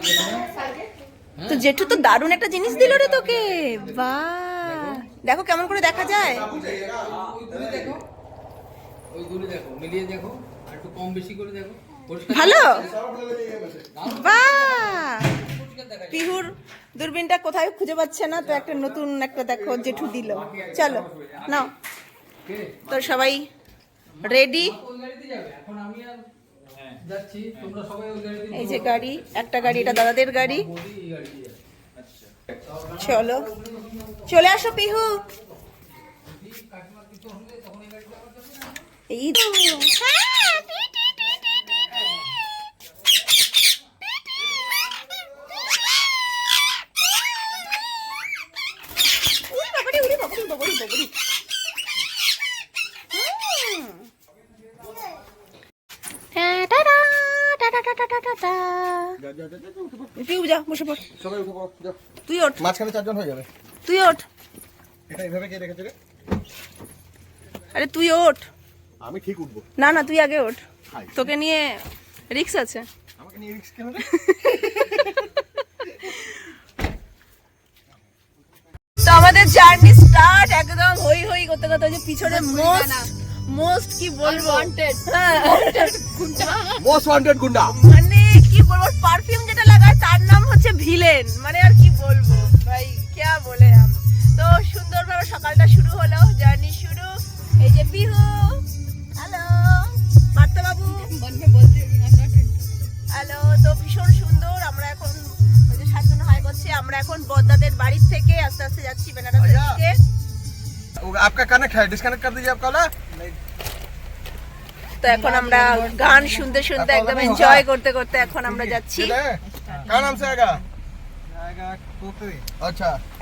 হ্যাঁ? তো জেঠু তো দারুণ একটা জিনিস দিল রে তোকে। বা দেখো কেমন করে দেখা যায়। ভালো? বা পিহুর দূরবীনটা কোথায় খুঁজে পাচ্ছে না? তো একটা নতুন একটা দেখো জেঠু দিল। চলো নাও। তো সবাই রেডি এখন আমি আর হ্যাঁ। হ্যাঁ। এই যে গাড়ি একটা গাড়ি এটা দাদাদের গাড়ি। আচ্ছা। চলো। চলে আসো পিহু। এই তো। হ্যাঁ, বসে পড়। সবাই উঠে পড়ো, যাও। তুই ওঠ। মাঝখানে চারজন হয়ে যাবে। তুই ওঠ। এটা এইভাবে কে রেখেছে রে? আরে তুই ওঠ। আমি ঠিক উঠবো। না না তুই আগে ওঠ। তোকে নিয়ে রিক্স আছে। আমাকে নিয়ে রিস্ক কেন রে? তো আমাদের জার্নি স্টার্ট একদম হই হই করতে করতে যে পিছনে মোস্ট মোস্ট কি বলব? হ্যাঁ। মোস্ট ওয়ান্টেড গুন্ডা। মানে কি বলব? পারফিউম যেটা লাগায় তার নাম হচ্ছে ভিলেন মানে আর কি বলবো ভাই क्या বলে हम তো সুন্দরভাবে সকালটা শুরু হলো জার্নি শুরু এই যে বিহু হ্যালো পার্থ বাবু হ্যালো তো ভীষণ সুন্দর আমরা এখন ওই যে সাতজন হাই করছে আমরা এখন বদ্দাদের বাড়ির থেকে আস্তে আস্তে যাচ্ছি বেনারসের আয়া। দিকে वो आपका कनेक्ट है डिस्कनेक्ट कर दीजिए आपका वाला তো এখন আমরা গান শুনতে শুনতে একদম এনজয় করতে করতে এখন আমরা যাচ্ছি কার নাম জায়গা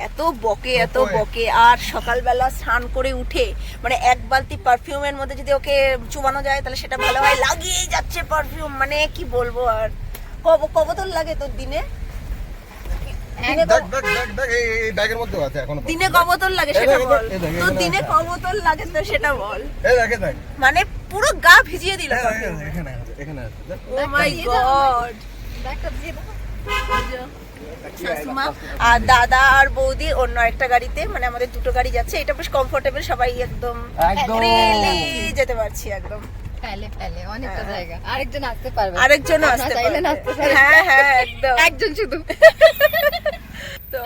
এত বকে এত বকে আর সকালবেলা স্নান করে উঠে মানে এক বালতি পারফিউমের মধ্যে যদি ওকে চুবানো যায় তাহলে সেটা ভালো হয়। লাগিয়ে যাচ্ছে পারফিউম মানে কি বলব আর। কব কবতল লাগে তোর দিনে? দিনে কবতল লাগে সেটা বল। তোর দিনে কবতল লাগে তো সেটা বল। মানে পুরো গা ভিজিয়ে দিল এখানে এখানে ও মাই গড ব্যাকআপ দিয়ে শাশুমা আর দাদা আর বৌদি অন্য একটা গাড়িতে মানে আমাদের দুটো গাড়ি যাচ্ছে। এটা বেশ কমফোর্টেবল সবাই একদম একদম। যেতে পারছি একদম। জায়গা। আরেকজন আসতে পারবে। আরেকজন আসতে পারবে। হ্যাঁ হ্যাঁ একদম। একজন শুধু। তো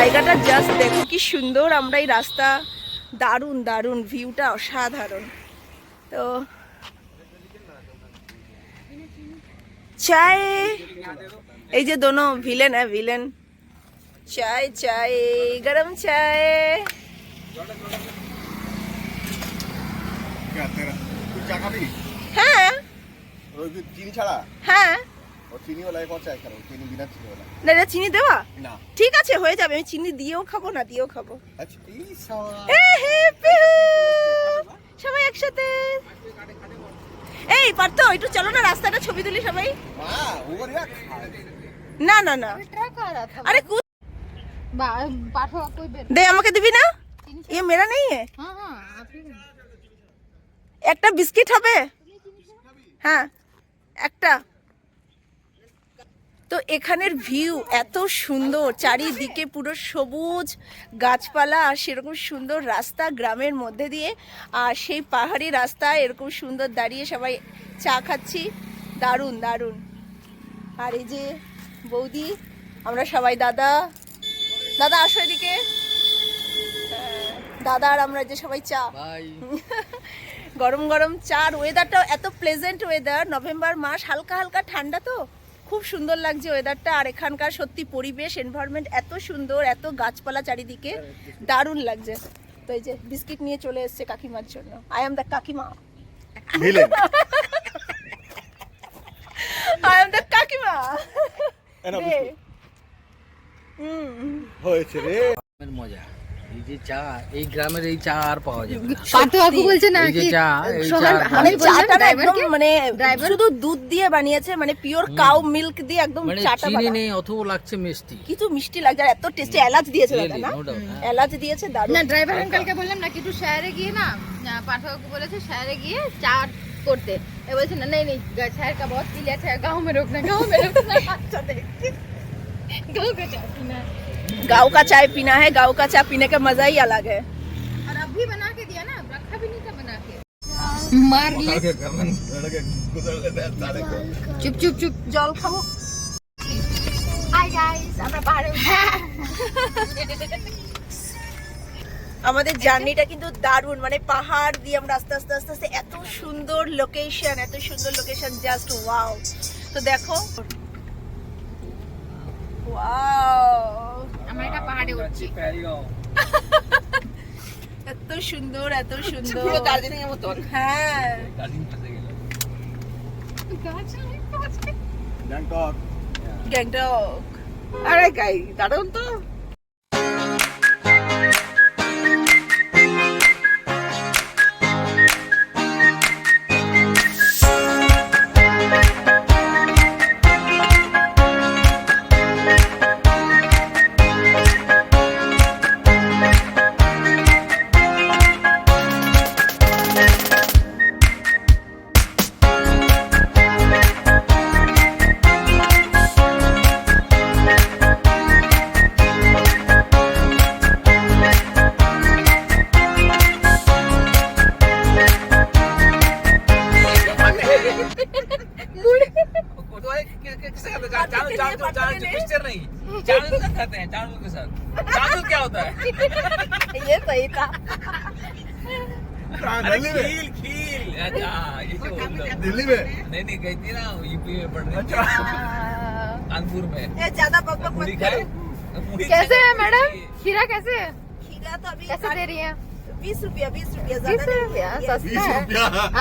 জায়গাটা জাস্ট দেখো কি সুন্দর আমরা এই রাস্তা দারুণ দারুণ ভিউটা অসাধারণ। তো চাই এই যে দোনো ভিলেন হ্যাঁ ভিলেন চাই চাই গরম চাই। হ্যাঁ। হ্যাঁ। না। এটা চিনি দেওয়া? ঠিক আছে হয়ে যাবে আমি চিনি দিয়েও খাব না দিয়েও খাব। সবাই। একসাথে। এই পারতো একটু চলো না রাস্তাটা ছবি তুলি সবাই। না না না। আরে দে আমাকে দিবি না? ये मेरा ইয়ে, নেই है একটা বিস্কিট হবে? হ্যাঁ একটা। তো এখানের ভিউ এত সুন্দর চারিদিকে পুরো সবুজ গাছপালা আর সেরকম সুন্দর রাস্তা গ্রামের মধ্যে দিয়ে। আর সেই পাহাড়ি রাস্তা এরকম সুন্দর দাঁড়িয়ে সবাই চা খাচ্ছি। দারুণ দারুণ। আর এই যে বৌদি আমরা সবাই দাদা। দাদা আসো এদিকে। হ্যাঁ, দাদা আর আমরা যে সবাই চা। গরম গরম চার ওয়েদারটাও এত প্লেজেন্ট ওয়েদার নভেম্বর মাস হালকা হালকা ঠান্ডা তো। খুব সুন্দর লাগছে ওয়েদারটা আর এখানকার সত্যি পরিবেশ এনভায়রনমেন্ট এত সুন্দর এত গাছপালা চারিদিকে দারুণ লাগছে। তো এই যে বিস্কিট নিয়ে চলে এসেছে কাকিমার জন্য। I am the kakima. I am the kakima. হুম। হয়েছে রে। মজা। এই যে চা না। এত টেস্টি এলাচ দিয়েছে না? এলাচ দিয়েছে দারুণ। না বললাম না একটু শহরে গিয়ে না পাতু বলেছে শহরে গিয়ে চা করতে। এ বলছে না নেই নেই শহর কা বহুত পিলিয়া চা গাঁও মে রোকনা গাঁও মে রোকনা আচ্ছা দেখ गांव का चाय पीना है गाँव का चाय पीना है गाँव का चाय पीने का मजा ही अलग है और अभी बना के दिया ना रखा भी नहीं था बना के मार ले चुप चुप चुप জল খাবো हाय गाइस আমরা পাহাড়ে আমাদের জার্নিটা কিন্তু দারুণ মানে পাহাড় দিয়ে আমরা আস্তে আস্তে আস্তে আস্তে এত সুন্দর লোকেশন এত সুন্দর লোকেশন জাস্ট ওয়াও তো দেখো ওয়াও আমরা এটা পাহাড়ে উঠছি। এত সুন্দর এত সুন্দর। পুরো দার্জিলিং এর মতন হ্যাঁ গ্যাংটক। আরে গাই দারুণ তো। पिक्चर तो नहीं। चाँद तो के साथ खाते हैं चाँद के साथ। चाँद क्या होता है? ये सही था। दिल्ली अच्छा, हाँ, मतलब- में। नहीं नहीं ना यूपी में कानपुर में। ज़्यादा कैसे है मैडम? खीरा कैसे है? खीरा तो अभी कैसे दे रही है? बीस रुपया बीस रुपया बीस रुपया? सस्ता है।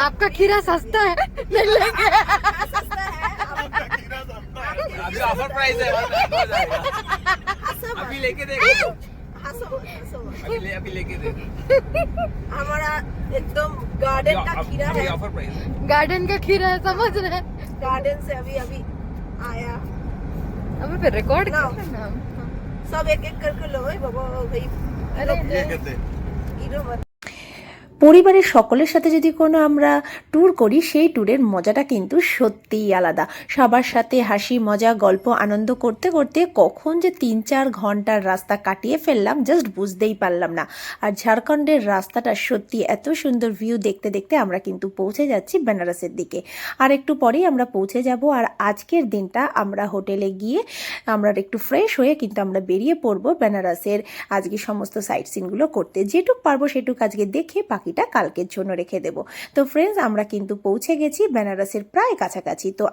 आपका खीरा सस्ता है। अभी ऑफ़र प्राइस है अभी लेके देखो हंसो अभी ले अभी लेके देखो। हमारा एकदम गार्डन का खीरा है। ऑफ़र प्राइस है। गार्डन का खीरा है समझ रहे हैं। गार्डन से अभी अभी आया। अभी फिर रिकॉर्ड। करना सब एक एक करके लो ओए बाबा भाई। अरे ये कहते हीरो मत পরিবারের সকলের সাথে যদি কোনো আমরা ট্যুর করি, সেই ট্যুরের মজাটা কিন্তু সত্যিই আলাদা। সবার সাথে হাসি, মজা, গল্প, আনন্দ করতে করতে কখন যে তিন চার ঘণ্টার রাস্তা কাটিয়ে ফেললাম জাস্ট বুঝতেই পারলাম না। আর ঝাড়খণ্ডের রাস্তাটা সত্যি এত সুন্দর ভিউ দেখতে দেখতে আমরা কিন্তু পৌঁছে যাচ্ছি বেনারসের দিকে। আর একটু পরেই আমরা পৌঁছে যাব আর আজকের দিনটা আমরা হোটেলে গিয়ে আমরা একটু ফ্রেশ হয়ে কিন্তু আমরা বেরিয়ে পড়ব বেনারসের আজকে সমস্ত সাইট সিনগুলো করতে। যেটুক পারব সেটুক আজকে দেখে বাকিটা কালকের জন্য রেখে দেব। তো ফ্রেন্ডস আমরা কিন্তু পৌঁছে গেছি বেনারসের প্রায় কাছাকাছি। তো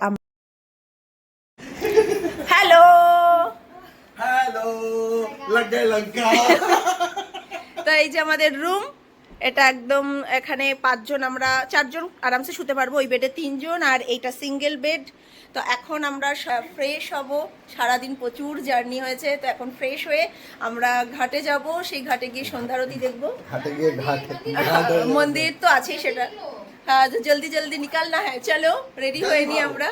হ্যালো হ্যালো তো এই যে আমাদের রুম এটা একদম এখানে পাঁচজন আমরা চারজন আরামসে শুতে পারব ওই বেডে তিনজন আর এইটা সিঙ্গেল বেড তো এখন আমরা ফ্রেশ হব সারাদিন প্রচুর জার্নি হয়েছে তো এখন ফ্রেশ হয়ে আমরা ঘাটে যাব সেই ঘাটে গিয়ে সন্ধ্যারতি দেখব মন্দির তো আছেই সেটা হ্যাঁ জলদি জলদি নিকাল না হ্যাঁ চলো রেডি হয়ে নি আমরা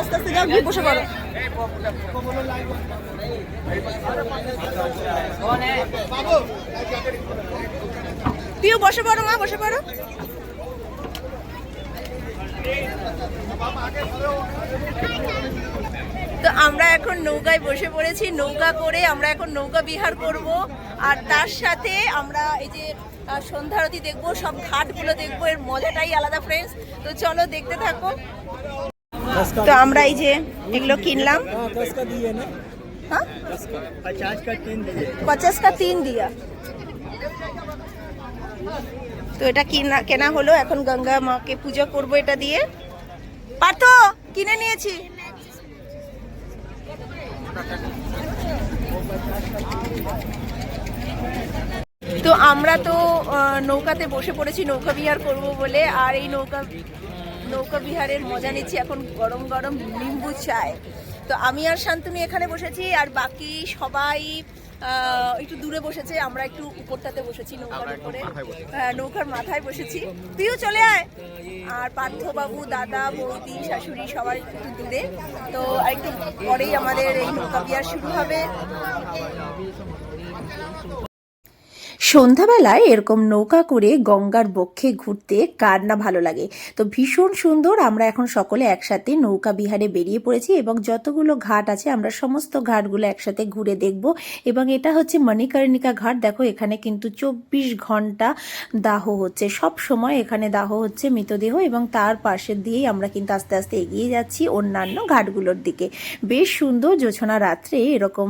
আস্তে আস্তে যাও, গিয়ে বসে পিউ, বসে পড়ো মা, বসে পড়ো। তো আমরা এখন নৌকায় বসে পড়েছি, নৌকা করে আমরা এখন নৌকা বিহার করব। আর তার সাথে আমরা এই যে সন্ধ্যারতি দেখব, সব ঘাটগুলো দেখব, এর মজাটাই আলাদা ফ্রেন্ডস তো চলো দেখতে থাকো। তো আমরা এই যে এগুলো কিনলাম। হ্যাঁ? পচাশ কা তিন দিয়া। তো এটা কিনা, কেনা হলো, এখন গঙ্গা মাকে পুজো করব এটা দিয়ে। পার্থ, কিনে নিয়েছি। তো আমরা তো নৌকাতে বসে পড়েছি, নৌকা বিহার করব বলে, আর এই নৌকা নৌকা বিহারের মজা নিচ্ছি এখন গরম গরম নিম্বু চায়। তো আমি আর শান্তনু এখানে বসেছি আর বাকি সবাই একটু দূরে বসেছে আমরা একটু উপরটাতে বসেছি নৌকার উপরে। হ্যাঁ নৌকার মাথায় বসেছি। তুইও চলে আয়। আর পার্থবাবু দাদা বৌদি শাশুড়ি সবাই একটু দূরে। তো একটু পরেই আমাদের এই নৌকা বিহার শুরু হবে। সন্ধ্যাবেলায় এরকম নৌকা করে গঙ্গার বক্ষে ঘুরতে কার না ভালো লাগে? তো ভীষণ সুন্দর, আমরা এখন সকলে একসাথে নৌকা বিহারে বেরিয়ে পড়েছি এবং যতগুলো ঘাট আছে, আমরা সমস্ত ঘাটগুলো একসাথে ঘুরে দেখব। এবং এটা হচ্ছে মণিকর্ণিকা ঘাট। দেখো, এখানে কিন্তু চব্বিশ ঘণ্টা দাহ হচ্ছে। সব সময় এখানে দাহ হচ্ছে মৃতদেহ এবং তার পাশে দিয়েই আমরা কিন্তু আস্তে আস্তে এগিয়ে যাচ্ছি অন্যান্য ঘাটগুলোর দিকে। বেশ সুন্দর, জোছনা রাত্রে এরকম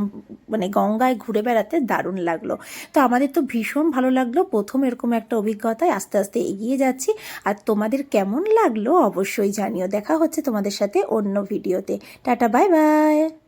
মানে গঙ্গায় ঘুরে বেড়াতে দারুণ লাগল। তো আমাদের তো ভীষণ ভালো লাগল। প্রথম এরকম একটা অভিজ্ঞতায় আস্তে আস্তে এগিয়ে যাচ্ছি। আর তোমাদের কেমন লাগল অবশ্যই জানিও। দেখা হচ্ছে তোমাদের সাথে অন্য ভিডিওতে টাটা বাই বাই